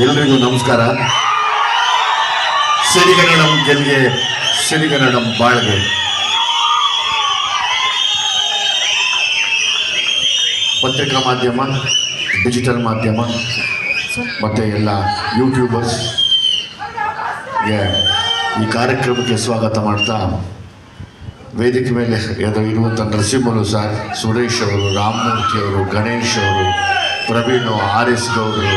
ಎಲ್ರಿಗೂ ನಮಸ್ಕಾರ. ಸಿರಿಗನ್ನಡಂ ಗೆಲ್ಗೆ ಸಿರಿಗನ್ನಡಂ ಬಾಳ್ಗೆ. ಪತ್ರಿಕಾ ಮಾಧ್ಯಮ, ಡಿಜಿಟಲ್ ಮಾಧ್ಯಮ, ಮತ್ತು ಎಲ್ಲ ಯೂಟ್ಯೂಬರ್ಸ್ಗೆ ಈ ಕಾರ್ಯಕ್ರಮಕ್ಕೆ ಸ್ವಾಗತ ಮಾಡ್ತಾ ವೇದಿಕೆ ಮೇಲೆ ಇರುವಂಥ ನರಸಿಂಹರು ಸರ್, ಸುರೇಶ್ ಅವರು, ರಾಮಮೂರ್ತಿ ಅವರು, ಗಣೇಶ್ ಅವರು, ಪ್ರವೀಣ್, ಆರ್ ಎಸ್ ಗೌಡರು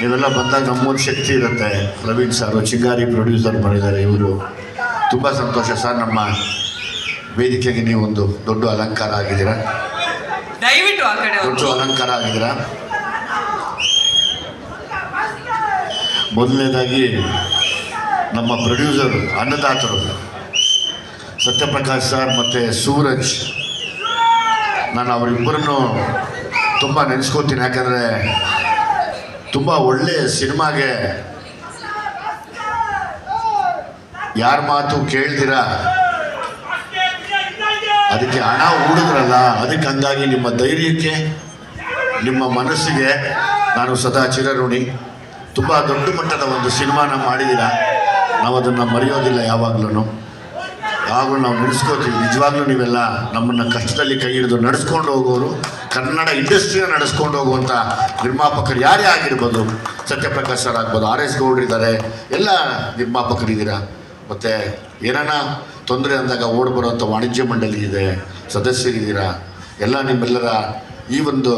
ನೀವೆಲ್ಲ ಬಂದಾಗ ನಮ್ಮೊಂದು ಶಕ್ತಿ ಇರುತ್ತೆ. ಪ್ರವೀಣ್ ಸರ್ ಚಿಂಗಾರಿ ಪ್ರೊಡ್ಯೂಸರ್ ಮಾಡಿದ್ದಾರೆ ಇವರು. ತುಂಬ ಸಂತೋಷ ಸರ್ ನಮ್ಮ ವೇದಿಕೆಗೆ ನೀವೊಂದು ಒಂದು ದೊಡ್ಡ ಅಲಂಕಾರ ಆಗಿದ್ದೀರ? ದಯವಿಟ್ಟು ಆ ಕಡೆ ದೊಡ್ಡ ಅಲಂಕಾರ ಆಗಿದ್ದೀರ? ಮೊದಲನೇದಾಗಿ ನಮ್ಮ ಪ್ರೊಡ್ಯೂಸರ್ ಅನ್ನದಾತರು ಸತ್ಯಪ್ರಕಾಶ್ ಸರ್ ಮತ್ತು ಸೂರಜ್. ನಾನು ಅವರಿಬ್ಬರನ್ನು ತುಂಬ ನೆನೆಸ್ಕೊತೀನಿ ಯಾಕಂದರೆ ತುಂಬ ಒಳ್ಳೆಯ ಸಿನಿಮಾಗೆ ಯಾರ ಮಾತು ಕೇಳ್ದಿರ? ಅದಕ್ಕೆ ಹಣ ಹೂಡಿದ್ರಲ್ಲ, ಅದಕ್ಕೆ ಹಂಗಾಗಿ ನಿಮ್ಮ ಧೈರ್ಯಕ್ಕೆ, ನಿಮ್ಮ ಮನಸ್ಸಿಗೆ ನಾನು ಸದಾ ಚಿರಋಣಿ. ತುಂಬ ದೊಡ್ಡ ಮಟ್ಟದ ಒಂದು ಸಿನಿಮಾನ ಮಾಡಿದ್ದೀರ? ನಾವು ಅದನ್ನು ಮರೆಯೋದಿಲ್ಲ ಯಾವಾಗ್ಲೂ ಯಾವಾಗಲೂ ನಾವು ನಡೆಸ್ಕೋತೀವಿ ನಿಜವಾಗ್ಲೂ ನೀವೆಲ್ಲ ನಮ್ಮನ್ನು ಕಷ್ಟದಲ್ಲಿ ಕೈ ಹಿಡಿದು ನಡೆಸ್ಕೊಂಡು ಹೋಗೋರು. ಕನ್ನಡ ಇಂಡಸ್ಟ್ರಿನ ನಡೆಸ್ಕೊಂಡು ಹೋಗುವಂಥ ನಿರ್ಮಾಪಕರು ಯಾರೇ ಆಗಿರ್ಬೋದು, ಸತ್ಯಪ್ರಕಾಶ್ ಸರ್ ಆಗ್ಬೋದು, ಆರ್ ಎಸ್ ಗೌಡ್ರಿದ್ದಾರೆ ಎಲ್ಲ ನಿರ್ಮಾಪಕರಿದ್ದೀರಾ ಮತ್ತು ಏನಾನ ತೊಂದರೆ ಅಂದಾಗ ಓಡಿ ವಾಣಿಜ್ಯ ಮಂಡಳಿ ಇದೆ ಸದಸ್ಯರಿದ್ದೀರಾ ಎಲ್ಲ ನಿಮ್ಮೆಲ್ಲರ ಈ ಒಂದು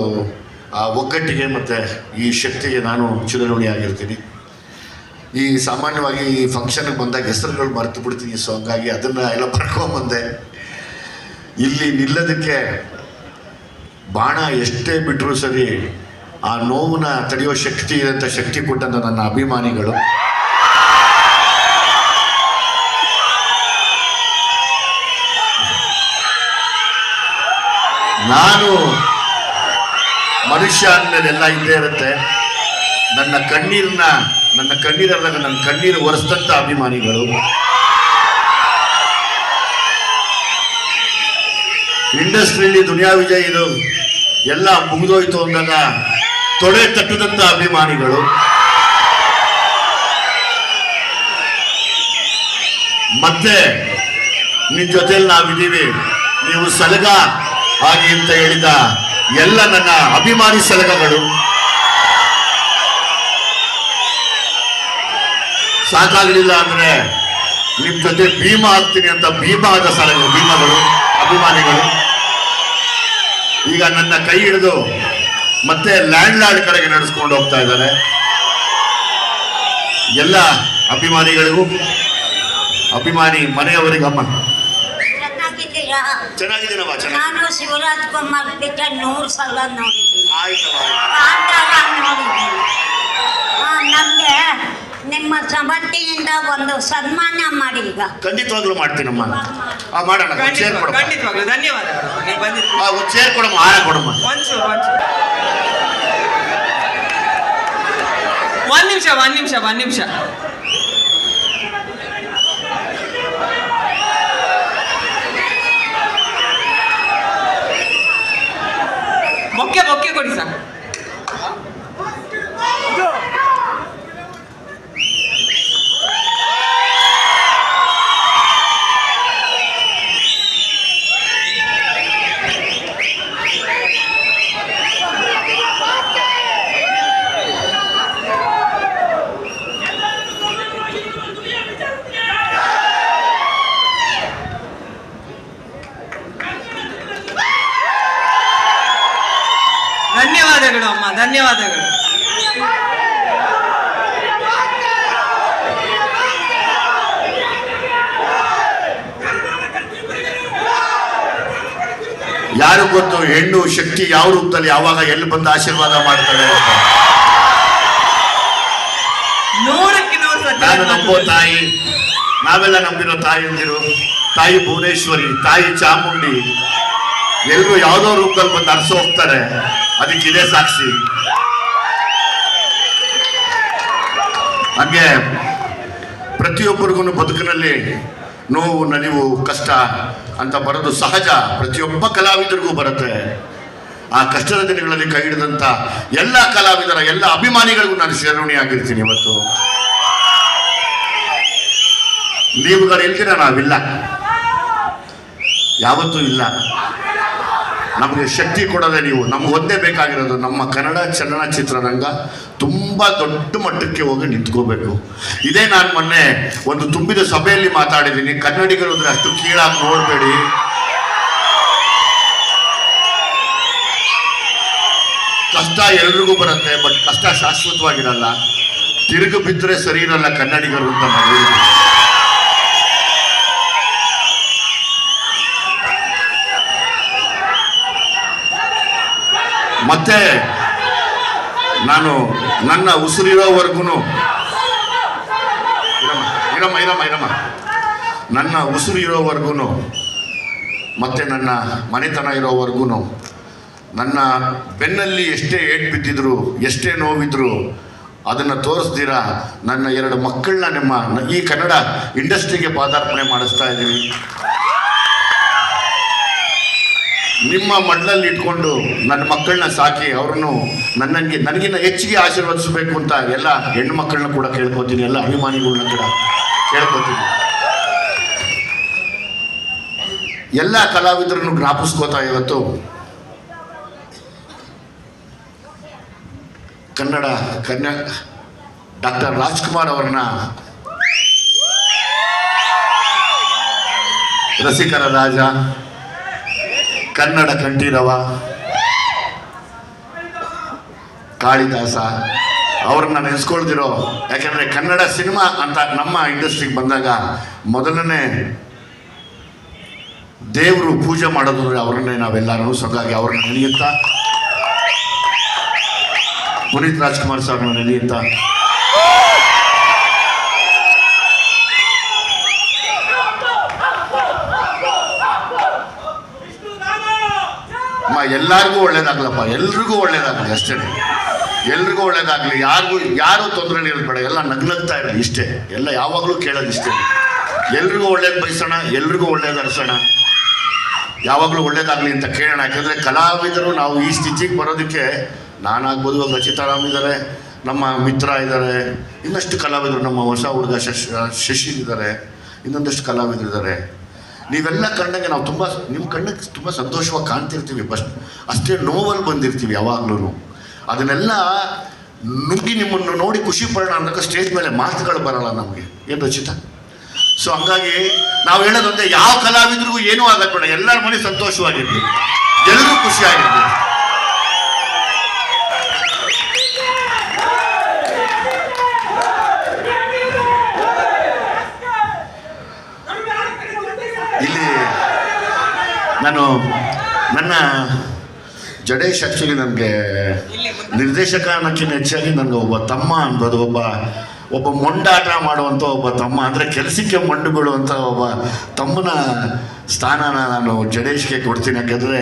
ಒಗ್ಗಟ್ಟಿಗೆ ಮತ್ತು ಈ ಶಕ್ತಿಗೆ ನಾನು ಚಿರಋಣಿಯಾಗಿರ್ತೀನಿ ಈ ಸಾಮಾನ್ಯವಾಗಿ ಈ ಫಂಕ್ಷನ್ಗೆ ಬಂದಾಗ ಹೆಸರುಗಳು ಮರೆತು ಬಿಡ್ತೀನಿ ಸೊ ಹಂಗಾಗಿ ಅದನ್ನು ಎಲ್ಲ ಬರ್ಕೊಂಬಂದೆ ಇಲ್ಲಿ ನಿಲ್ಲೋದಕ್ಕೆ ಬಾಣ ಎಷ್ಟೇ ಬಿಟ್ಟರೂ ಸರಿ ಆ ನೋವನ್ನ ತಡೆಯೋ ಶಕ್ತಿ ಇರೋಂಥ ಶಕ್ತಿ ಕೊಟ್ಟಂಥ ನನ್ನ ಅಭಿಮಾನಿಗಳು. ನಾನು ಮನುಷ್ಯ ಅಂದಮೇಲೆ ಎಲ್ಲ ಇದ್ದೇ ಇರುತ್ತೆ. ನನ್ನ ಕಣ್ಣೀರನ್ನ, ನನ್ನ ಕಣ್ಣೀರಲ್ಲಾಗ ನನ್ನ ಕಣ್ಣೀರು ಒರೆಸಿದಂಥ ಅಭಿಮಾನಿಗಳು. ಇಂಡಸ್ಟ್ರಿಯಲ್ಲಿ ದುನಿಯಾ ವಿಜಯ್ ಇದು. ಎಲ್ಲ ಮುಗಿದೋಯ್ತು ಅಂದಾಗ ತೊಡೆ ತಟ್ಟದಂತ ಅಭಿಮಾನಿಗಳು. ಮತ್ತೆ ನಿನ್ ಜೊತೆಲಿ ನಾವಿದ್ದೀವಿ. ನೀವು ಸಲಗ ಆಗಿ ಅಂತ ಹೇಳಿದ ಎಲ್ಲ ನನ್ನ ಅಭಿಮಾನಿ ಸಲಗಗಳು. ಸಾಕಾಗಲಿಲ್ಲ ಅಂದ್ರೆ ನಿಮ್ ಜೊತೆ ಭೀಮ ಆಗ್ತೀನಿ ಅಂತ ಭೀಮಾದ ಸಲಗ ಭೀಮಗಳು, ಅಭಿಮಾನಿಗಳು. ಈಗ ನನ್ನ ಕೈ ಹಿಡಿದು ಮತ್ತೆ ಲ್ಯಾಂಡ್ ಲಾರ್ಡ್ ಕಡೆಗೆ ನಡೆಸ್ಕೊಂಡು ಹೋಗ್ತಾ ಇದ್ದಾರೆ ಎಲ್ಲ ಅಭಿಮಾನಿಗಳಿಗೂ ಅಭಿಮಾನಿ ಮನೆಯವರಿಗಮ್ಮ. ಚೆನ್ನಾಗಿದ್ದೀರಾ? ಚೆನ್ನಾಗಿದ್ದೀನಮ್ಮ ಚೆನ್ನಾಗಿ ನಾನು ಶಿವರಾಜ್ ಕುಮಾರ್ ಬಿಟ್ಟ ನೂರು ಸಲ ನೋಡಿದ್ದೀನಿ. ನಮಗೆ ನಿಮ್ಮ ಸಮರ್ಥಿಯಿಂದ ಒಂದು ಸನ್ಮಾನ ಮಾಡಿ ಈಗ. ಖಂಡಿತವಾಗ್ಲೂ ಮಾಡ್ತೀನಮ್ಮ ಆ ಮಾಡೋಣ ಒಂದ್ ಚೇರ್ ಖಂಡಿತವಾಗ್ಲು ಕೊಡಮ್ಮ. ಖಂಡಿತವಾಗ್ಲು. ಧನ್ಯವಾದಗಳು ನೀವು ಬಂದಿದ್ದು. ಆ ಒಂದು ಚೇರ್ ಕೊಡಮ್ಮ ಹಾರ ಕೊಡಮ್ಮ. ಒಂಚೂರು ಒಂಚೂರು. ಒಂದ್ ನಿಮಿಷ ಒಂದ್ ನಿಮಿಷ ಒಂದ್ ನಿಮಿಷ. ಮೊಕ್ಕೆ ಮೊಕ್ಕೆ ಕೊಡಿ ಸರ್ ಧನ್ಯವಾದಗಳು ಅಮ್ಮ ಧನ್ಯವಾದಗಳು ಯಾರು ಗೊತ್ತು ಹೆಣ್ಣು ಶಕ್ತಿ ಯಾವ ರೂಪದಲ್ಲಿ ಯಾವಾಗ ಎಲ್ಲಿ ಬಂದು ಆಶೀರ್ವಾದ ಮಾಡ್ತಾಳೆ ನಾನು ನಂಬೋ ತಾಯಿ ನಾವೆಲ್ಲ ನಂಬಿರೋ ತಾಯಿಯಂದಿರು ತಾಯಿ ಭುವನೇಶ್ವರಿ ತಾಯಿ ಚಾಮುಂಡಿ. ಎಲ್ಲರೂ ಯಾವುದೋ ರೂಪದಲ್ಲಿ ಬಂದು ಅರಸ ಹೋಗ್ತಾರೆ. ಅದಕ್ಕೆ ಇದೇ ಸಾಕ್ಷಿ. ಹಂಗೆ ಪ್ರತಿಯೊಬ್ಬರಿಗೂ ಬದುಕಿನಲ್ಲಿ ನೋವು, ನಲಿವು, ಕಷ್ಟ ಅಂತ ಬರೋದು ಸಹಜ. ಪ್ರತಿಯೊಬ್ಬ ಕಲಾವಿದರಿಗೂ ಬರುತ್ತೆ. ಆ ಕಷ್ಟದ ದಿನಗಳಲ್ಲಿ ಕೈ ಹಿಡಿದಂಥ ಎಲ್ಲ ಕಲಾವಿದರ, ಎಲ್ಲ ಅಭಿಮಾನಿಗಳಿಗೂ ನಾನು ಆಗಿರ್ತೀನಿ ಇವತ್ತು. ನೀವುಗಳು ಇಲ್ದಿರ ನಾವಿಲ್ಲ? ಯಾವತ್ತೂ ಇಲ್ಲ. ನಮಗೆ ಶಕ್ತಿ ಕೊಡೋದೇ ನೀವು, ನಮ್ಗೆ ಒಂದೇ ಬೇಕಾಗಿರೋದು ನಮ್ಮ ಕನ್ನಡ ಚಲನಚಿತ್ರರಂಗ ತುಂಬ ದೊಡ್ಡ ಮಟ್ಟಕ್ಕೆ ಹೋಗಿ ನಿಂತ್ಕೋಬೇಕು. ಇದೇ ನಾನು ಮೊನ್ನೆ ಒಂದು ತುಂಬಿದ ಸಭೆಯಲ್ಲಿ ಮಾತಾಡಿದ್ದೀನಿ. ಕನ್ನಡಿಗರು ಅಂದರೆ ಅಷ್ಟು ಕೀಳಾಗಿ ನೋಡಬೇಡಿ. ಕಷ್ಟ ಎಲ್ರಿಗೂ ಬರುತ್ತೆ, ಬಟ್ ಕಷ್ಟ ಶಾಶ್ವತವಾಗಿರಲ್ಲ. ತಿರುಗು ಬಿದ್ದರೆ ಸರಿ ಇರಲ್ಲ ಕನ್ನಡಿಗರು ಅಂತ ನಾವು ಮತ್ತೆ ನಾನು ನನ್ನ ಉಸಿರಿರೋವರೆಗೂ ಇರಮ್ಮ ಇರಮ್ಮ ಇರಮ್ಮ ನನ್ನ ಉಸಿರು ಇರೋವರೆಗೂ ಮತ್ತೆ ನನ್ನ ಮನೆತನ ಇರೋವರೆಗೂ ನನ್ನ ಬೆನ್ನಲ್ಲಿ ಎಷ್ಟೇ ಏಟ್ ಬಿದ್ದಿದ್ರು, ಎಷ್ಟೇ ನೋವಿದ್ರು, ಅದನ್ನು ತೋರಿಸ್ದಿರ ನನ್ನ ಎರಡು ಮಕ್ಕಳನ್ನ ನಿಮ್ಮ ಈ ಕನ್ನಡ ಇಂಡಸ್ಟ್ರಿಗೆ ಪಾದಾರ್ಪಣೆ ಮಾಡಿಸ್ತಾ ಇದ್ದೀವಿ. ನಿಮ್ಮ ಮಡ್ಲಲ್ಲಿ ಇಟ್ಕೊಂಡು ನನ್ನ ಮಕ್ಕಳನ್ನ ಸಾಕಿ ಅವ್ರನ್ನು ನನ್ನಂಗೆ ನನಗಿನ್ನ ಹೆಚ್ಚಿಗೆ ಆಶೀರ್ವದಿಸಬೇಕು ಅಂತ ಎಲ್ಲ ಹೆಣ್ಣು ಮಕ್ಕಳನ್ನ ಕೂಡ ಕೇಳ್ಕೊತೀನಿ, ಎಲ್ಲ ಅಭಿಮಾನಿಗಳನ್ನ ಕೂಡ ಕೇಳ್ಕೊತೀನಿ. ಎಲ್ಲ ಕಲಾವಿದರನ್ನು ಜ್ಞಾಪಿಸ್ಕೋತಾ ಇವತ್ತು. ಕನ್ನಡ ಕನ್ಯಾ ಡಾಕ್ಟರ್ ರಾಜ್ಕುಮಾರ್ ಅವರನ್ನ ರಸಿಕರ ರಾಜ. ಕನ್ನಡ ಕಂಠೀರವ. ಕಾಳಿದಾಸ, ಅವ್ರನ್ನ ನೆನೆಸ್ಕೊಳ್ದಿರೋ, ಯಾಕಂದ್ರೆ ಕನ್ನಡ ಸಿನಿಮಾ ಅಂತ ನಮ್ಮ ಇಂಡಸ್ಟ್ರಿಗೆ ಬಂದಾಗ ಮೊದಲನೇ ದೇವರು ಪೂಜೆ ಮಾಡೋದಂದ್ರೆ ಅವ್ರನ್ನೇ ನಾವೆಲ್ಲರೂ ಸದಾಗಿ ಅವ್ರನ್ನ ನೆನೆಯುತ್ತಾ? ಪುನೀತ್ ರಾಜ್ಕುಮಾರ್ ಸರ್ನ ನೆನೆಯುತ್ತಾ? ಎಲ್ಲರಿಗೂ ಒಳ್ಳೇದಾಗ್ಲಪ್ಪ, ಎಲ್ರಿಗೂ ಒಳ್ಳೇದಾಗಲಿ ಅಷ್ಟೇ. ಎಲ್ರಿಗೂ ಒಳ್ಳೇದಾಗಲಿ, ಯಾರಿಗೂ, ಯಾರೂ ತೊಂದರೆ ಇರಬೇಡ ಎಲ್ಲ ನಗ್ನಗ್ತಾ ಇರಲಿ ಇಷ್ಟೇ. ಎಲ್ಲ ಯಾವಾಗಲೂ ಕೇಳೋದು ಇಷ್ಟೇ. ಎಲ್ರಿಗೂ ಒಳ್ಳೇದು ಬಯಸೋಣ, ಎಲ್ರಿಗೂ ಒಳ್ಳೇದು ಅರ್ಸೋಣ. ಯಾವಾಗಲೂ ಒಳ್ಳೇದಾಗಲಿ ಅಂತ ಕೇಳೋಣ, ಯಾಕಂದರೆ ಕಲಾವಿದರು ನಾವು ಈ ಸ್ಥಿತಿಗೆ ಬರೋದಕ್ಕೆ ನಾನಾಗ್ಬೋದು ಇವಾಗ ರಚಿತಾರಾಮ್ ಇದ್ದಾರೆ, ನಮ್ಮ ಮಿತ್ರ ಇದ್ದಾರೆ, ಇನ್ನಷ್ಟು ಕಲಾವಿದರು, ನಮ್ಮ ಹೊಸ ಹುಡುಗ ಶಶ್ ಶಶಿ ಇದ್ದಾರೆ ಇನ್ನೊಂದಷ್ಟು ಕಲಾವಿದರು ಇದ್ದಾರೆ. ನೀವೆಲ್ಲ ಕಂಡಂಗೆ ನಾವು ತುಂಬ ನಿಮ್ಮ ಕಣ್ಣಿಗೆ ತುಂಬ ಸಂತೋಷವಾಗಿ ಕಾಣ್ತಿರ್ತೀವಿ ಫಸ್ಟ್ ಅಷ್ಟೇ ನೋವಲ್ಲಿ ಬಂದಿರ್ತೀವಿ ಯಾವಾಗಲೂ ಅದನ್ನೆಲ್ಲ ನುಗ್ಗಿ ನಿಮ್ಮನ್ನು ನೋಡಿ ಖುಷಿ ಪಡೋಣ ಅನ್ನೋಕ್ಕೆ ಸ್ಟೇಜ್ ಮೇಲೆ ಮಾತುಗಳು ಬರಲ್ಲ ನಮಗೆ. ಏನು ರಚಿತ? ಸೊ ಹಂಗಾಗಿ ನಾವು ಹೇಳೋದಂದ್ರೆ ಯಾವ ಕಲಾವಿದ್ರಿಗೂ ಏನೂ ಆಗಲ್ಲ ಎಲ್ಲರ ಮನೆ ಸಂತೋಷವಾಗಿರ್ಲಿ. ಎಲ್ಲರೂ ಖುಷಿಯಾಗಿರ್ಲಿ ಇಲ್ಲಿ ನಾನು ನನ್ನ ಜಡೇಶ್ ಆ್ಯಕ್ಚುಲಿ ನನಗೆ ನಿರ್ದೇಶಕ ಅನ್ನೋಕ್ಕಿಂತ ಹೆಚ್ಚಾಗಿ ನನಗೆ ಒಬ್ಬ ತಮ್ಮ ಅನ್ಬೋದು ಒಬ್ಬ ಒಬ್ಬ ಮೊಂಡಾಟ ಮಾಡುವಂಥ ಒಬ್ಬ ತಮ್ಮ, ಅಂದರೆ ಕೆಲಸಕ್ಕೆ ಮಂಡು ಬೀಳುವಂಥ ಒಬ್ಬ ತಮ್ಮನ ಸ್ಥಾನನ ನಾನು ಜಡೇಶ್ಗೆ ಕೊಡ್ತೀನಿ. ಯಾಕೆಂದರೆ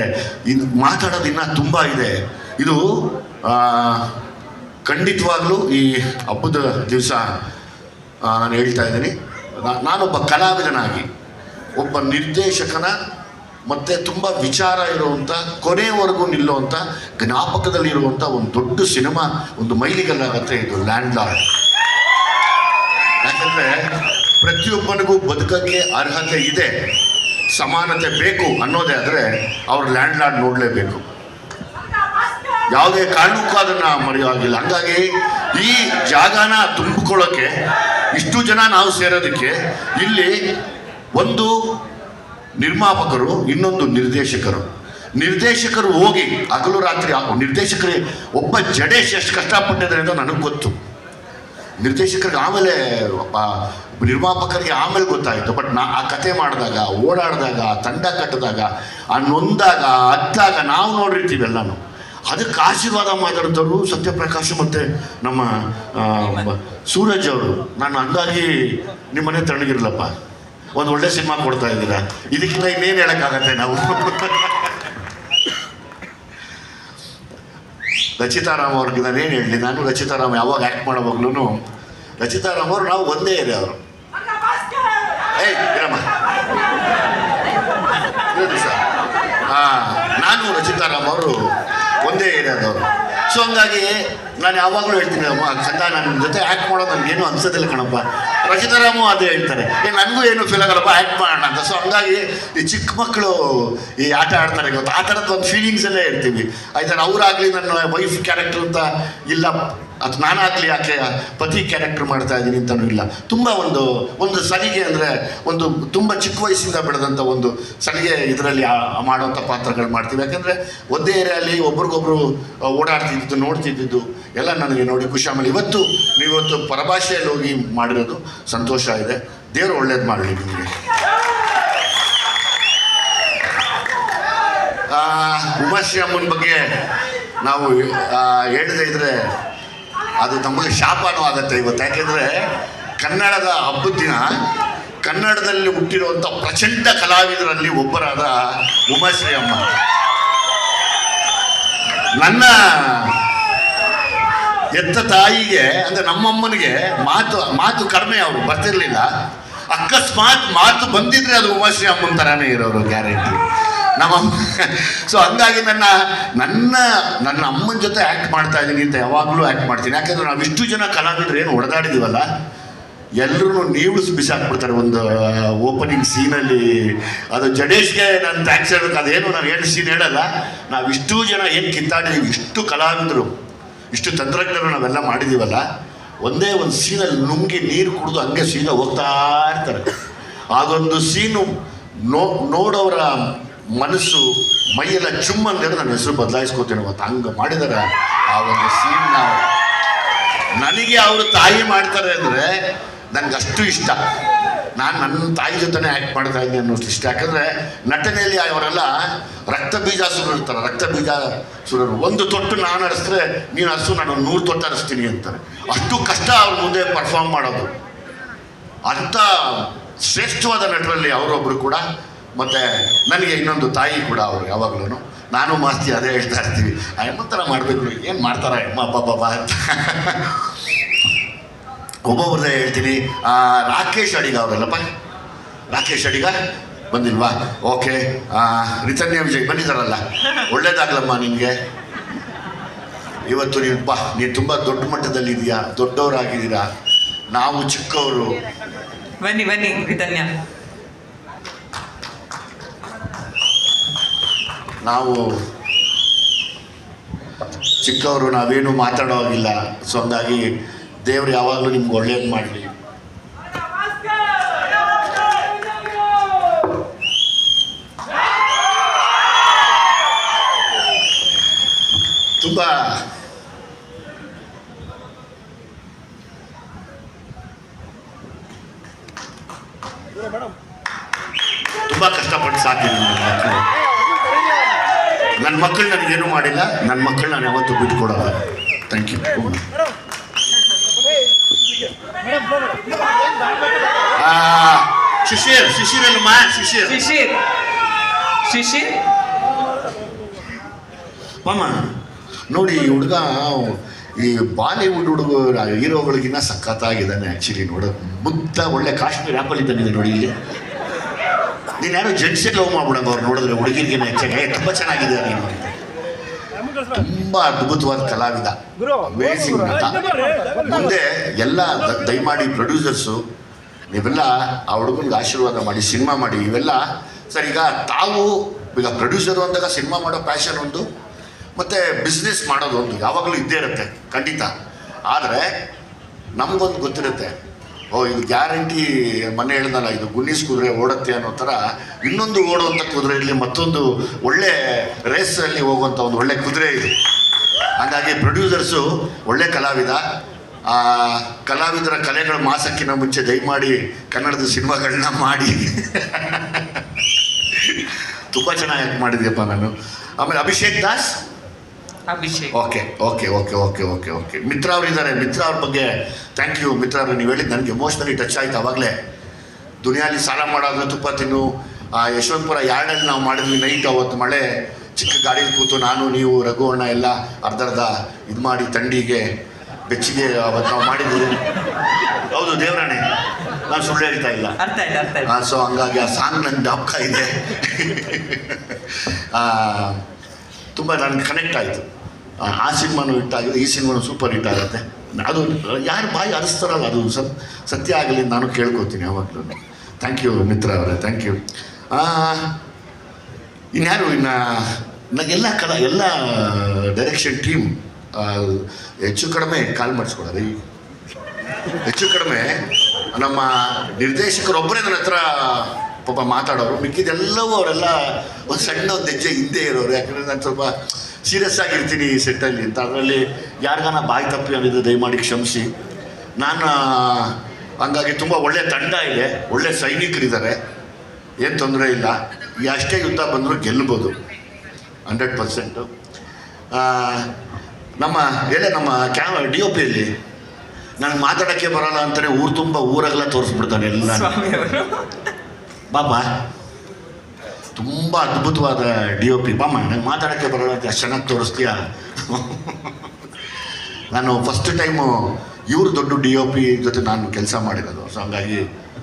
ಇದು ಮಾತಾಡೋದು ಇನ್ನೂ ತುಂಬ ಇದೆ. ಇದು ಖಂಡಿತವಾಗ್ಲೂ ಈ ಹಬ್ಬದ ದಿವಸ ನಾನು ಹೇಳ್ತಾ ಇದ್ದೀನಿ. ನಾನೊಬ್ಬ ಕಲಾವಿದನಾಗಿ, ಒಬ್ಬ ನಿರ್ದೇಶಕನ ಮತ್ತೆ ತುಂಬ ವಿಚಾರ ಇರುವಂಥ ಕೊನೆಯವರೆಗೂ ನಿಲ್ಲುವಂಥ ಜ್ಞಾಪಕದಲ್ಲಿರುವಂಥ ಒಂದು ದೊಡ್ಡ ಸಿನಿಮಾ, ಒಂದು ಮೈಲಿಗಲ್ಲಾಗತ್ತೆ ಇದು ಲ್ಯಾಂಡ್ ಲಾರ್ಡ್ ಯಾಕಂದರೆ ಪ್ರತಿಯೊಬ್ಬನಿಗೂ ಬದುಕಕ್ಕೆ ಅರ್ಹತೆ ಇದೆ, ಸಮಾನತೆ ಬೇಕು ಅನ್ನೋದೇ ಆದರೆ ಅವ್ರು ಲ್ಯಾಂಡ್ ಲಾರ್ಡ್ ನೋಡಲೇಬೇಕು. ಯಾವುದೇ ಕಾರಣಕ್ಕೂ ಅದನ್ನು ಮರೆಯುವಾಗಿಲ್ಲ ಹಂಗಾಗಿ ಈ ಜಾಗನ ತುಂಬಿಕೊಳ್ಳೋಕ್ಕೆ ಇಷ್ಟು ಜನ ನಾವು ಸೇರೋದಕ್ಕೆ ಇಲ್ಲಿ ಒಂದು ನಿರ್ಮಾಪಕರು ಇನ್ನೊಂದು ನಿರ್ದೇಶಕರು. ನಿರ್ದೇಶಕರು ಹೋಗಿ ಹಗಲು ರಾತ್ರಿ ನಿರ್ದೇಶಕರೇ ನಿರ್ದೇಶಕರಿಗೆ ಒಬ್ಬ ಜಡೇಶ್ ಎಷ್ಟು ಕಷ್ಟಪಟ್ಟಿದ್ದಾರೆ ಅಂತ ನನಗೆ ಗೊತ್ತು. ನಿರ್ದೇಶಕರಿಗೆ ಆಮೇಲೆ ನಿರ್ಮಾಪಕರಿಗೆ ಆಮೇಲೆ ಗೊತ್ತಾಯಿತು. ಬಟ್ ನಾ ಆ ಕತೆ ಮಾಡಿದಾಗ ಓಡಾಡಿದಾಗ ತಂಡ ಕಟ್ಟಿದಾಗ ಆ ನೊಂದಾಗ ಅತ್ತಾಗ ನಾವು ನೋಡಿರ್ತೀವಿ ಎಲ್ಲನೂ. ಅದಕ್ಕೆ ಆಶೀರ್ವಾದ ಮಾತಾಡಿದವರು ಸತ್ಯಪ್ರಕಾಶ್ ಮತ್ತು ನಮ್ಮ ಸೂರಜ್ ಅವರು. ನಾನು ಹಂಗಾಗಿ ನಿಮ್ಮನೆ ತಣ್ಣಗಿರ್ಲಪ್ಪ. ಒಂದು ಒಳ್ಳೆ ಸಿನಿಮಾ ಕೊಡ್ತಾ ಇದ್ದೀರಾ? ಇದಕ್ಕಿಂತ ಇನ್ನೇನು ಹೇಳೋಕ್ಕಾಗತ್ತೆ ನಾವು? ರಚಿತಾರಾಮ್ ಅವ್ರಿಗೆ ನಾನು ಏನು ಹೇಳಿ ನಾನು ರಚಿತಾರಾಮ್ ಯಾವಾಗ ಆ್ಯಕ್ಟ್ ಮಾಡೋವಾಗ್ಲೂ ರಚಿತಾರಾಮ್ ಅವರು ನಾವು ಒಂದೇ ಇದೆ ಅವರು ಏಯ್ ಹಾಂ, ನಾನು ರಚಿತಾರಾಮ್ ಅವರು ಒಂದೇ ಏರಿಯಾದವರು ಸೊ ಹಂಗಾಗಿ ನಾನು ಯಾವಾಗಲೂ ಹೇಳ್ತೀನಿ ಅಮ್ಮ ಕಂದ ನನ್ನ ಜೊತೆ ಆ್ಯಕ್ಟ್ ಮಾಡೋದು ನನಗೇನು ಅನ್ಸೋದಿಲ್ಲ ಕಣಪ್ಪ. ರಚಿತಾರಾಮು ಅದೇ ಹೇಳ್ತಾರೆ. ಏ, ನನಗೂ ಏನು ಫೀಲ್ ಆಗಲ್ಲಪ್ಪ ಆ್ಯಕ್ಟ್ ಮಾಡೋಣ ಅಂತ. ಸೊ ಹಂಗಾಗಿ ಈ ಚಿಕ್ಕ ಮಕ್ಕಳು ಈ ಆಟ ಆಡ್ತಾರೆ ಗೊತ್ತಾ? ಆ ಥರದ್ದು ಒಂದು ಫೀಲಿಂಗ್ಸಲ್ಲೇ ಇರ್ತೀವಿ. ಆಯ್ತಾ? ಅವರಾಗಲಿ ನನ್ನ ವೈಫ್ ಕ್ಯಾರೆಕ್ಟರ್ ಅಂತ ಇಲ್ಲ. ಅದು ನಾನಾಗಲಿ ಆಕೆ ಪತಿ ಕ್ಯಾರೆಕ್ಟರ್ ಮಾಡ್ತಾ ಇದ್ದೀನಿ ಅಂತಲೂ ಇಲ್ಲ. ತುಂಬ ಒಂದು ಒಂದು ಸಲಿಗೆ ಅಂದರೆ ಒಂದು ತುಂಬ ಚಿಕ್ಕ ವಯಸ್ಸಿಂದ ಬೆಳೆದಂಥ ಒಂದು ಸಲಿಗೆ ಇದರಲ್ಲಿ ಮಾಡುವಂಥ ಪಾತ್ರಗಳು ಮಾಡ್ತೀವಿ. ಯಾಕಂದರೆ ಒಂದೇ ಏರಿಯಲ್ಲಿ ಒಬ್ರಿಗೊಬ್ರು ಓಡಾಡ್ತಿದ್ದು ನೋಡ್ತಿದ್ದು ಎಲ್ಲ ನನಗೆ ನೋಡಿ ಖುಷಿ. ಆಮೇಲೆ ಇವತ್ತು ನೀವತ್ತು ಪರಭಾಷೆಯಲ್ಲಿ ಹೋಗಿ ಮಾಡಿರೋದು ಸಂತೋಷ ಇದೆ. ದೇವರು ಒಳ್ಳೇದು ಮಾಡಲಿ ನಿಮಗೆ. ಉಮಾಶ್ರೀ ಅಮ್ಮನ ಬಗ್ಗೆ ನಾವು ಹೇಳದೇ ಇದ್ರೆ ಅದು ನಮಗೆ ಶಾಪನೂ ಆಗುತ್ತೆ ಇವತ್ತು. ಯಾಕೆಂದರೆ ಕನ್ನಡದ ಹಬ್ಬದ ದಿನ ಕನ್ನಡದಲ್ಲಿ ಹುಟ್ಟಿರುವಂಥ ಪ್ರಚಂಡ ಕಲಾವಿದರಲ್ಲಿ ಒಬ್ಬರಾದ ಉಮಾಶ್ರೀ ಅಮ್ಮ. ನನ್ನ ಎತ್ತ ತಾಯಿಗೆ, ಅಂದರೆ ನಮ್ಮಮ್ಮನಿಗೆ ಮಾತು ಮಾತು ಕಡಿಮೆ ಅವರು, ಬರ್ತಿರ್ಲಿಲ್ಲ. ಅಕಸ್ಮಾತ್ ಮಾತು ಬಂದಿದ್ರೆ ಅದು ಉಮಾಶ್ರೀ ಅಮ್ಮನ ಥರನೇ ಇರೋರು ಗ್ಯಾರಂಟಿ ನಮ್ಮ ಸೊ ಹಂಗಾಗಿ ನನ್ನ ನನ್ನ ನನ್ನ ಅಮ್ಮನ ಜೊತೆ ಆ್ಯಕ್ಟ್ ಮಾಡ್ತಾ ಇದ್ದೀನಿ ಅಂತ ಯಾವಾಗಲೂ ಆ್ಯಕ್ಟ್ ಮಾಡ್ತೀನಿ. ಯಾಕಂದ್ರೆ ನಾವು ಇಷ್ಟು ಜನ ಕಲಾವಿದರು ಏನು ಹೊಡೆದಾಡಿದೀವಲ್ಲ ಎಲ್ಲರೂ ನೀವು ಬಿಸಾಕ್ಬಿಡ್ತಾರೆ ಒಂದು ಓಪನಿಂಗ್ ಸೀನಲ್ಲಿ ಅದು ಜಡೇಶ್ಗೆ ನಾನು ಥ್ಯಾಂಕ್ಸ್ ಹೇಳ್ಬೇಕು ಅದೇನು ನಾನು ಹೇಳಿ ಸೀನ್ ಹೇಳಲ್ಲ, ನಾವು ಇಷ್ಟು ಜನ ಏನು ಕಿತ್ತಾಡಿದ್ದೀವಿ ಇಷ್ಟು ಕಲಾವಿದರು. ಇಷ್ಟು ತಂತ್ರಜ್ಞರು ನಾವೆಲ್ಲ ಮಾಡಿದ್ದೀವಲ್ಲ ಒಂದೇ ಒಂದು ಸೀನಲ್ಲಿ ನುಂಗಿ ನೀರು ಕುಡಿದು ಹಂಗೆ ಸೀದಾ ಹೋಗ್ತಾ ಇರ್ತಾರೆ. ಅದೊಂದು ಸೀನು ನೋ, ನೋಡೋರ ಮನಸ್ಸು, ಮೈಯೆಲ್ಲ ಚುಮ್ಮಂದ್ರೆ ನನ್ನ ಹೆಸರು ಬದಲಾಯಿಸ್ಕೋತೀನಿ ಅವತ್ತು ಹಂಗೆ ಮಾಡಿದಾರೆ ಆ ಒಂದು ಸೀನ್ ನನಗೆ ಅವರು ತಾಯಿ ಮಾಡ್ತಾರೆ ಅಂದರೆ ನನಗಷ್ಟು ಇಷ್ಟ. ನಾನು ನನ್ನ ತಾಯಿ ಜೊತೆನೇ ಆ್ಯಕ್ಟ್ ಮಾಡ್ತಾ ಇದ್ದೀನಿ ಅನ್ನೋಷ್ಟು ಇಷ್ಟ. ಯಾಕಂದರೆ ನಟನೆಯಲ್ಲಿ ಅವರೆಲ್ಲ ರಕ್ತ ಬೀಜ ಇರ್ತಾರೆ, ರಕ್ತ ಬೀಜ ಸುರರು ಒಂದು ತೊಟ್ಟು ನಾನು ಹರಿಸಿದ್ರೆ ನೀನು ಹಸು, ನಾನು ನೂರು ತೊಟ್ಟು ಹರಿಸ್ತೀನಿ ಅಂತಾರೆ. ಅಷ್ಟು ಕಷ್ಟ ಅವ್ರ ಮುಂದೆ ಪರ್ಫಾರ್ಮ್ ಮಾಡೋದು. ಅಂಥ ಶ್ರೇಷ್ಠವಾದ ನಟರಲ್ಲಿ ಅವರೊಬ್ಬರು ಕೂಡ, ಮತ್ತು ನನಗೆ ಇನ್ನೊಂದು ತಾಯಿ ಕೂಡ ಅವರು ಯಾವಾಗಲೂ ನಾನು ಮಾಸ್ತಿ ಅದೇ ಹೇಳ್ತಾ ಇರ್ತೀವಿ. ಥರ ಮಾಡಬೇಕು. ಏನು ಮಾಡ್ತಾರೆ ಅಮ್ಮ ಅಪ್ಪ ಅಂತ. ಒಬ್ಬೊಬ್ರದ್ದೇ ಹೇಳ್ತೀನಿ. ಆ, ರಾಕೇಶ್ ಅಡಿಗ ಅವರಲ್ಲಪ್ಪ ರಾಕೇಶ್ ಅಡಿಗ? ಬಂದಿಲ್ವಾ? ಓಕೆ. ರಿತನ್ಯ ವಿಜಯ್ ಬಂದಿದ್ದಾರಲ್ಲ. ಒಳ್ಳೇದಾಗಲಮ್ಮ ನಿಮಗೆ ಇವತ್ತು ನೀವು ಬಾ ನೀನು ತುಂಬ ದೊಡ್ಡ ಮಟ್ಟದಲ್ಲಿದೆಯಾ ದೊಡ್ಡವರಾಗಿದ್ದೀರಾ? ನಾವು ಚಿಕ್ಕವರು. ಬನ್ನಿ ಬನ್ನಿ ರಿತನ್ಯ. ನಾವು ಚಿಕ್ಕವರು ನಾವೇನು ಮಾತಾಡೋ ಹಾಗಿಲ್ಲ ಸೊ ಹಂಗಾಗಿ ದೇವ್ರು ಯಾವಾಗಲೂ ನಿಮ್ಗೆ ಒಳ್ಳೇದು ಮಾಡಲಿ. ತುಂಬ ತುಂಬ ಕಷ್ಟಪಟ್ಟು ಸಾಕಿದ್ದೀನಿ ನನ್ನ ಮಕ್ಕಳು. ನನ್ನ ಮಕ್ಕಳು ನನಗೇನು ಮಾಡಿಲ್ಲ, ನನ್ನ ಮಕ್ಕಳು ನಾನು ಯಾವತ್ತೂ ಬಿಟ್ಕೊಡಲ್ಲ. ಥ್ಯಾಂಕ್ ಯು ಶಿಶಿರ್ ಶಿಶಿರ್ ಅಲ್ಲಮ್ಮ ಶಿಶಿರ್. ಶಿಶಿರ್. ಶಿಶಿರ್? ಮಾಮ ನೋಡಿ ಈ ಹುಡುಗ ಈ ಬಾಲಿವುಡ್ ಹುಡುಗ ಹೀರೋಗಳಿಗಿನ್ನ ಸಖತ್ತಾಗಿದ್ದಾನೆ ಆ್ಯಕ್ಚುಲಿ ನೋಡು. ಮುದ್ದ ಒಳ್ಳೆ ಕಾಶ್ಮೀರ್ ಆ್ಯಪಲ್ ಇದ್ದಾನಿದೆ ನೋಡಿ ಇಲ್ಲಿ. ನೀನು ಯಾರೋ ಜೆಂಟ್ಸೇ ಲವ್ ಮಾಡ್ಬಿಡಂಗ ಅವ್ರು ನೋಡಿದ್ರೆ ಹುಡುಗಿರಿಗಿನ್ನ ಹೆಚ್ಚಾಗಿ. ತುಂಬ ಚೆನ್ನಾಗಿದೆ ನೀನು ತುಂಬ ಅದ್ಭುತವಾದ ಕಲಾವಿದ. ಅಮೇಸಿಂಗ್ ಅಂತ ಮುಂದೆ ಎಲ್ಲ ದಯಮಾಡಿ ಪ್ರೊಡ್ಯೂಸರ್ಸು ನೀವೆಲ್ಲ ಆ ಹುಡುಗನಿಗೆ ಆಶೀರ್ವಾದ ಮಾಡಿ, ಸಿನಿಮಾ ಮಾಡಿ, ಇವೆಲ್ಲ ಸರ್, ಈಗ ತಾವು ಈಗ ಪ್ರೊಡ್ಯೂಸರು ಅಂದಾಗ ಸಿನಿಮಾ ಮಾಡೋ ಪ್ಯಾಷನ್ ಒಂದು, ಮತ್ತು ಬಿಸ್ನೆಸ್ ಮಾಡೋದು ಒಂದು, ಯಾವಾಗಲೂ ಇದ್ದೇ ಇರುತ್ತೆ, ಖಂಡಿತ. ಆದರೆ ನಮಗೊಂದು ಗೊತ್ತಿರುತ್ತೆ, ಓ, ಇದು ಗ್ಯಾರಂಟಿ ಮನೆ ಹೇಳ್ದಲ್ಲ, ಇದು ಗುನ್ನಿಸ್ ಕುದುರೆ ಓಡುತ್ತೆ ಅನ್ನೋ ಥರ, ಇನ್ನೊಂದು ಓಡುವಂಥ ಕುದುರೆ ಇರಲಿ, ಮತ್ತೊಂದು ಒಳ್ಳೆ ರೇಸಲ್ಲಿ ಹೋಗುವಂಥ ಒಂದು ಒಳ್ಳೆ ಕುದುರೆ ಇದು. ಹಾಗಾಗಿ ಪ್ರೊಡ್ಯೂಸರ್ಸು ಒಳ್ಳೆ ಕಲಾವಿದ ಆ ಕಲಾವಿದರ ಕಲೆಗಳ ಮಾಸಕ್ಕಿಂತ ಮುಂಚೆ ದಯಮಾಡಿ ಕನ್ನಡದ ಸಿನಿಮಾಗಳನ್ನ ಮಾಡಿ. ತುಂಬ ಚೆನ್ನಾಗಿ ಆ್ಯಕ್ಟ್ ಮಾಡಿದ್ಯಪ್ಪ ನಾನು. ಆಮೇಲೆ Abhishek Das? Abhishek. Okay okay okay okay okay okay. Mitra ಅವರಿದ್ದಾರೆ ಮಿತ್ರ ಅವ್ರ ಬಗ್ಗೆ ಥ್ಯಾಂಕ್ ಯು ಮಿತ್ರ ಅವರು ನೀವು ಹೇಳಿದ್ದು ನನಗೆ ಎಮೋಷ್ನಲಿ ಟಚ್ ಆಯ್ತು ಅವಾಗಲೇ. ದುನಿಯಾಲಿ ಸಾಲ ಮಾಡೋದು ತುಪ್ಪ ತಿನ್ನು. ಆ ಯಶವಂತಪುರ ಯಾರ್ಡಲ್ಲಿ ನಾವು ಮಾಡಿದ್ವಿ ನೈಟ್ ಅವತ್ತು ಮಳೆ. ಚಿಕ್ಕ ಗಾಡೀಲಿ ಕೂತು ನಾನು ನೀವು ರಘು ಅಣ್ಣ ಎಲ್ಲ ಅರ್ಧರ್ಧ ಇದು ಮಾಡಿ ತಂಡಿಗೆ ಬೆಚ್ಚಿಗೆ ಅವತ್ತು ನಾವು ಮಾಡಿದ್ದೀವಿ ಹೌದು ದೇವರಾಣೆ. ನಾನು ಸುಳ್ಳು ಹೇಳ್ತಾ ಇಲ್ಲ. ಅರ್ಥ ಆಯ್ತು ಅರ್ಥ ಆಯ್ತು. ಸೊ ಹಂಗಾಗಿ ಆ ಸಾಂಗ್ ನನ್ನ ಜ್ಞಾಪಕ ಇದೆ. ತುಂಬ ನನಗೆ ಕನೆಕ್ಟ್ ಆಯಿತು. ಆ ಸಿನಿಮಾನು ಹಿಟ್ ಆಗಿದೆ ಈ ಸಿನಿಮಾನು ಸೂಪರ್ ಹಿಟ್ ಆಗುತ್ತೆ. ಅದು ಯಾರು ಬಾಯಿ ಅರಿಸ್ತಾರಲ್ಲ ಅದು ಸತ್ ಸತ್ಯ ಆಗಲಿ ನಾನು ಕೇಳ್ಕೊತೀನಿ ಯಾವಾಗಲೂ ಥ್ಯಾಂಕ್ ಯು ಮಿತ್ರ ಅವರೇ ಥ್ಯಾಂಕ್ ಯು ಇನ್ಯಾರು ಇನ್ನು ಎಲ್ಲ ಕಲ ಎಲ್ಲ ಡೈರೆಕ್ಷನ್ ಟೀಮ್ ಹೆಚ್ಚು ಕಡಿಮೆ ಕಾಲ್ ಮಾಡಿಸ್ಕೊಡೋದು ಹೆಚ್ಚು ಕಡಿಮೆ ನಮ್ಮ ನಿರ್ದೇಶಕರೊಬ್ಬರೇ ನನ್ನ ಹತ್ರ ಪಾಪ ಮಾತಾಡೋರು. ಮಿಕ್ಕಿದೆಲ್ಲವೂ ಅವರೆಲ್ಲ ಒಂದು ಸಣ್ಣ ಒಂದು ಹೆಜ್ಜೆ ಹಿಂದೆ ಇರೋರು. ಯಾಕಂದರೆ ನಾನು ಸ್ವಲ್ಪ ಸೀರಿಯಸ್ ಆಗಿರ್ತೀನಿ ಈ ಸೆಟ್ಟಲ್ಲಿ ಅಂತ. ಅದರಲ್ಲಿ ಯಾರಿಗಾನ ಬಾಯಿ ತಪ್ಪಿ ಅನ್ನೋದು ದಯಮಾಡಿ ಕ್ಷಮಿಸಿ. ನಾನು ಹಂಗಾಗಿ ತುಂಬ ಒಳ್ಳೆ ತಂಡ ಇದೆ. ಒಳ್ಳೆ ಸೈನಿಕರಿದ್ದಾರೆ. ಏನು ತೊಂದರೆ ಇಲ್ಲ. ಈ ಅಷ್ಟೇ ಯುದ್ಧ ಬಂದರೂ ಗೆಲ್ಲಬೋದು ಹಂಡ್ರೆಡ್ ಪರ್ಸೆಂಟು. ನಮ್ಮ ಏಳೆ ನಮ್ಮ ಕ್ಯಾ ಡಿ ಒ ಪಿಯಲ್ಲಿ ನನಗೆ ಮಾತಾಡೋಕ್ಕೆ ಬರಲ್ಲ ಅಂತಾನೆ ಊರು ತುಂಬ ಊರಾಗೆಲ್ಲ ತೋರಿಸ್ಬಿಡ್ತಾನೆ ಎಲ್ಲ ಬಾಬಾ ತುಂಬ ಅದ್ಭುತವಾದ ಡಿ ಒ ಪಿ ಬಾಮ್ಮ ನಂಗೆ ಮಾತಾಡೋಕ್ಕೆ ಬರಲ್ಲ ಅಂತ ಅಷ್ಟು ಚೆನ್ನಾಗಿ ತೋರಿಸ್ತೀಯ? ನಾನು ಫಸ್ಟ್ ಟೈಮು ಇವ್ರ ದೊಡ್ಡ ಡಿ ಒ ಪಿ ಜೊತೆ ನಾನು ಕೆಲಸ ಮಾಡಿರೋದು. ಸೊ ಹಂಗಾಗಿ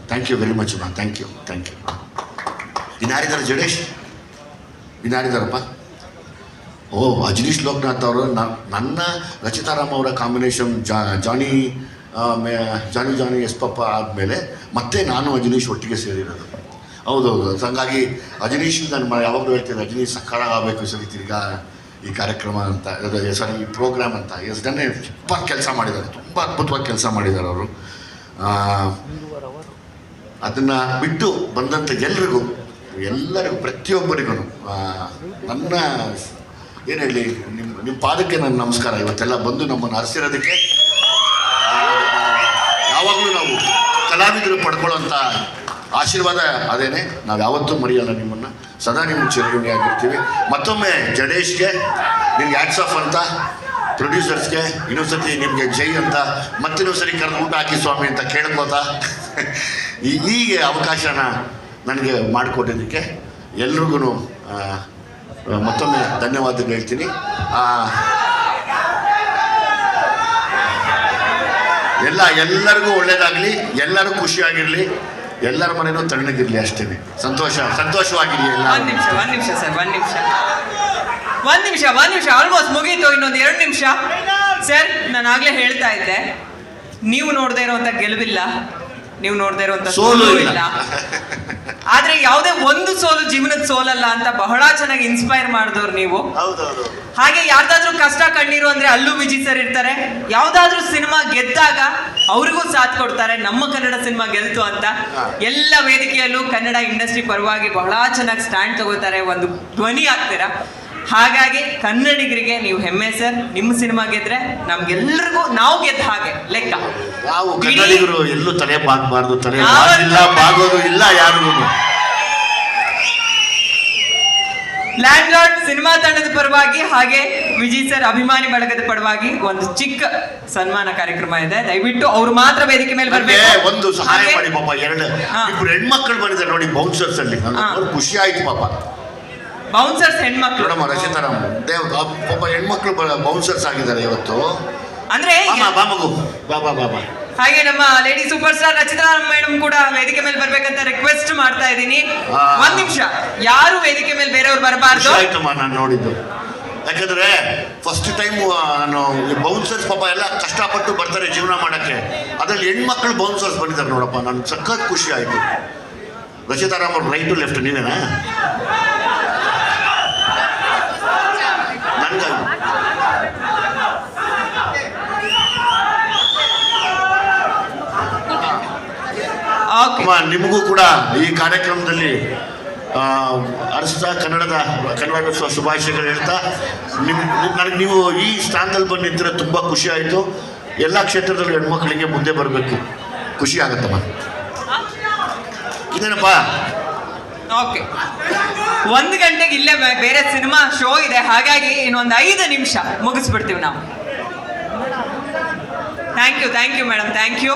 ಥ್ಯಾಂಕ್ ಯು ವೆರಿ ಮಚ್ ಮಾ ಥ್ಯಾಂಕ್ ಯು ಥ್ಯಾಂಕ್ ಯು ಇನ್ಯಾರಿದ್ದಾರೆ ಜಡೇಶ್? ಇನ್ಯಾರಿದ್ದಾರಪ್ಪ ಓ, ಅಜನೀಶ್ ಲೋಕನಾಥ್ ಅವರು ನನ್ನ ರಚಿತಾರಾಮ್ ಅವರ combination Johnny Johnny Johnny yes papa ಆದಮೇಲೆ ಮತ್ತೆ ನಾನು ಅಜನೀಶ್ ಒಟ್ಟಿಗೆ ಸೇರಿರೋದು. ಹೌದೌದು ಹೌದು ಹಂಗಾಗಿ ಅಜನೀಶ್ ನಾನು ಯಾವಾಗಲೂ ಹೇಳ್ತೀನಿ ಅಜನೀಶ್ ಸಕಾಲ ಆಗಬೇಕು ಸರಿ ತಿರ್ಗಾ ಈ ಕಾರ್ಯಕ್ರಮ ಅಂತ ಸಾರಿ ಈ ಪ್ರೋಗ್ರಾಮ್ ಅಂತ. ಎಸ್ ಜನ ತುಂಬ ಕೆಲಸ ಮಾಡಿದ್ದಾರೆ, ತುಂಬ ಅದ್ಭುತವಾಗಿ ಕೆಲಸ ಮಾಡಿದ್ದಾರೆ ಅವರು. ಅದನ್ನು ಬಿಟ್ಟು ಬಂದಂಥ ಎಲ್ರಿಗೂ, ಎಲ್ಲರಿಗೂ ಪ್ರತಿಯೊಬ್ಬರಿಗೂ ನನ್ನ ಏನು ಹೇಳಿ ನಿಮ್ಮ ನಿಮ್ಮ ಪಾದಕ್ಕೆ ನನ್ನ ನಮಸ್ಕಾರ. ಇವತ್ತೆಲ್ಲ ಬಂದು ನಮ್ಮನ್ನು ಹರಿಸಿರೋದಕ್ಕೆ ಯಾವಾಗಲೂ ನಾವು ಕಲಾವಿದರು ಪಡ್ಕೊಳ್ಳೋಂಥ ಆಶೀರ್ವಾದ ಅದೇನೆ. ನಾವು ಯಾವತ್ತೂ ಮರೆಯಲ್ಲ ನಿಮ್ಮನ್ನು. ಸದಾ ನಿಮ್ಮ ಚಿರಋಣಿ ಆಗಿರ್ತೀವಿ. ಮತ್ತೊಮ್ಮೆ ಜಡೇಶ್ಗೆ ನಿಮ್ಗೆ ಹ್ಯಾಟ್ಸ್ ಆಫ್ ಅಂತ ಪ್ರೊಡ್ಯೂಸರ್ಸ್ಗೆ ಇನ್ನೊಂದ್ಸತಿ ನಿಮಗೆ ಜೈ ಅಂತ ಮತ್ತಿನ್ನೊಂದ್ಸರಿ ಕರೆದು ಊಟ ಹಾಕಿ ಸ್ವಾಮಿ ಅಂತ ಕೇಳ್ಕೋತಾ, ಈ ಅವಕಾಶನ ನನಗೆ ಮಾಡಿಕೊಟ್ಟಿದ್ದಕ್ಕೆ ಎಲ್ರಿಗೂ ಮತ್ತೊಮ್ಮೆ ಧನ್ಯವಾದಗಳು ಹೇಳ್ತೀನಿ. ಆ, ಎಲ್ಲ ಎಲ್ಲರಿಗೂ ಒಳ್ಳೇದಾಗಲಿ ಎಲ್ಲರೂ ಖುಷಿಯಾಗಿರಲಿ ಎಲ್ಲರ ಮನೇನೂ ತಣ್ಣಗಿರಲಿ ಅಷ್ಟೇ. ಸಂತೋಷ ಸಂತೋಷವಾಗಿರಲಿ ಎಲ್ಲ ಒಂದು ನಿಮಿಷ ಒಂದು ನಿಮಿಷ ಸರ್ ಒಂದು ನಿಮಿಷ. ಒಂದು ನಿಮಿಷ ಒಂದು ನಿಮಿಷ ಆಲ್ಮೋಸ್ಟ್ ಮುಗೀತು ಇನ್ನೊಂದು ಎರಡು ನಿಮಿಷ. ಸರ್ ನಾನು ಆಗಲೇ ಹೇಳ್ತಾ ಇದ್ದೆ. ನೀವು ನೋಡದೇ ಇರುವಂತ ಗೆಲುವಿಲ್ಲ. ನೀವು ನೋಡದೇ ಇರುವಂತ ಸೋಲು ಸೋಲು ಇಲ್ಲ. ಆದ್ರೆ ಯಾವುದೇ ಒಂದು ಸೋಲು ಜೀವನದ ಸೋಲಲ್ಲ ಅಂತ ಬಹಳ ಚೆನ್ನಾಗಿ ಇನ್ಸ್ಪೈರ್ ಮಾಡಿದವ್ರು ನೀವು. ಹಾಗೆ ಯಾರ್ದಾದ್ರೂ ಕಷ್ಟ ಕಣ್ಣೀರು ಅಂದ್ರೆ ಅಲ್ಲೂ ವಿಜಿ ಸರ್ ಇರ್ತಾರೆ. ಯಾವ್ದಾದ್ರೂ ಸಿನಿಮಾ ಗೆದ್ದಾಗ ಅವ್ರಿಗೂ ಸಾಥ್ ಕೊಡ್ತಾರೆ. ನಮ್ಮ ಕನ್ನಡ ಸಿನಿಮಾ ಗೆಲ್ತು ಅಂತ. ಎಲ್ಲ ವೇದಿಕೆಯಲ್ಲೂ ಕನ್ನಡ ಇಂಡಸ್ಟ್ರಿ ಪರವಾಗಿ ಬಹಳ ಚೆನ್ನಾಗಿ ಸ್ಟ್ಯಾಂಡ್ ತಗೋತಾರೆ. ಒಂದು ಧ್ವನಿ ಆಗ್ತೀರಾ ಹಾಗಾಗಿ ಕನ್ನಡಿಗರಿಗೆ ನೀವು ಹೆಮ್ಮೆ ಸರ್. ನಿಮ್ಮ ಸಿನಿಮಾ ಗೆದ್ರೆ ನಮ್ಗೆಲ್ಲರಿಗೂ ನಾವು ಗೆದ್ದ ಹಾಗೆ. ಲೆಕ್ಕ. ನಾವು ಕನ್ನಡಿಗರು ಎಲ್ಲೂ ತಲೆ ಬಾಗಬಾರ್ದು ತಲೆ ಬಾಗಿಲ್ಲ ಬಾಗೋದು ಇಲ್ಲ ಯಾರಿಗೂ. ಲ್ಯಾಂಡ್ ಲಾರ್ಡ್ ಸಿನಿಮಾ ತಂಡದ ಪರವಾಗಿ ಹಾಗೆ ವಿಜಯ್ ಸರ್ ಅಭಿಮಾನಿ ಬಳಗದ ಪರವಾಗಿ ಒಂದು ಚಿಕ್ಕ ಸನ್ಮಾನ ಕಾರ್ಯಕ್ರಮ ಇದೆ. ದಯವಿಟ್ಟು ಅವ್ರು ಮಾತ್ರ ವೇದಿಕೆ ಮೇಲೆ ಬರ್ಬೇಕು. ಒಂದು ಸಹಾಯ ಮಾಡಿ ಪಾಪ ಎರಡು. ಇಬ್ರು ಹೆಣ್ಮಕ್ಳು ಬಂದಿದ್ದಾರೆ ನೋಡಿ ಬೌನ್ಸರ್ಸ್ ಅಲ್ಲಿ. ಖುಷಿ ಆಯ್ತು ಪಾಪ. ಬೌನ್ಸರ್ಸ್ ಹೆಣ್ಮಕ್ಳು. ನೋಡಮ್ಮ ರಚಿತಾರಾಮ್ ದೇವ್ ಒಬ್ಬ ಹೆಣ್ಮಕ್ಳು ಬೌನ್ಸರ್ಸ್ ಆಗಿದ್ದಾರೆ ಇವತ್ತು. ಅಂದ್ರೆ ಅಮ್ಮ ಬಾ ಮಗು. ಬಾ ಬಾ ಬಾ ಬಾ. ಹಾಗೆ ನಮ್ಮ lady super star Rachita madam ಕೂಡ ವೇದಿಕೆ ಮೇಲೆ ಬರ್ಬೇಕಂತ ರಿಕ್ವೆಸ್ಟ್ ಮಾಡ್ತಾ ಇದ್ದೀನಿ. ಒಂದ್ ನಿಮಿಷ. ಯಾರು ವೇದಿಕೆ ಮೇಲೆ ಬೇರೆಯವ್ರು ಬರಬಾರ್ದು? ಆಯ್ತಮ್ಮ ನಾನು ನೋಡಿದ್ದು. ಯಾಕಂದ್ರೆ ಫಸ್ಟ್ ಟೈಮ್ ನಾನು ಬೌನ್ಸರ್ಸ್ ಪಾಪ ಎಲ್ಲ ಕಷ್ಟಪಟ್ಟು ಬರ್ತಾರೆ ಜೀವನ ಮಾಡಕ್ಕೆ. ಅದ್ರಲ್ಲಿ ಹೆಣ್ಮಕ್ಳು ಬೌನ್ಸರ್ಸ್ ಬಂದಿದ್ದಾರೆ ನೋಡಪ್ಪ ನನ್ಗೆ ಸಖತ್ ಖುಷಿ ಆಯ್ತು. ರಚಿತಾರಾಮ್ ಅವ್ರು ಟು ಲೆಫ್ಟ್ ನೀವೇನಾ ಅಮ್ಮ ನಿಮಗೂ ಕೂಡ ಈ ಕಾರ್ಯಕ್ರಮದಲ್ಲಿ ಅರಸ್ತಾ ಕನ್ನಡದ, ಕನ್ನಡ ಶುಭಾಶಯಗಳು ಹೇಳ್ತಾ, ನಿಮ್ ನನಗೆ ನೀವು ಈ ಸ್ಥಾನದಲ್ಲಿ ಬಂದು ತುಂಬ ಖುಷಿ ಆಯಿತು. ಎಲ್ಲ ಕ್ಷೇತ್ರದಲ್ಲೂ ಹೆಣ್ಮಕ್ಳಿಗೆ ಮುಂದೆ ಬರಬೇಕು. ಖುಷಿ ಆಗತ್ತಮ್ಮ. ಇನ್ನೇನಪ್ಪ? ಓಕೆ ಒಂದು ಗಂಟೆಗೆ ಇಲ್ಲೇ ಬೇರೆ ಸಿನಿಮಾ ಶೋ ಇದೆ. ಹಾಗಾಗಿ ಇನ್ನೊಂದು ಐದು ನಿಮಿಷ ಮುಗಿಸ್ಬಿಡ್ತೀವಿ ನಾವು. Thank you thank you madam thank you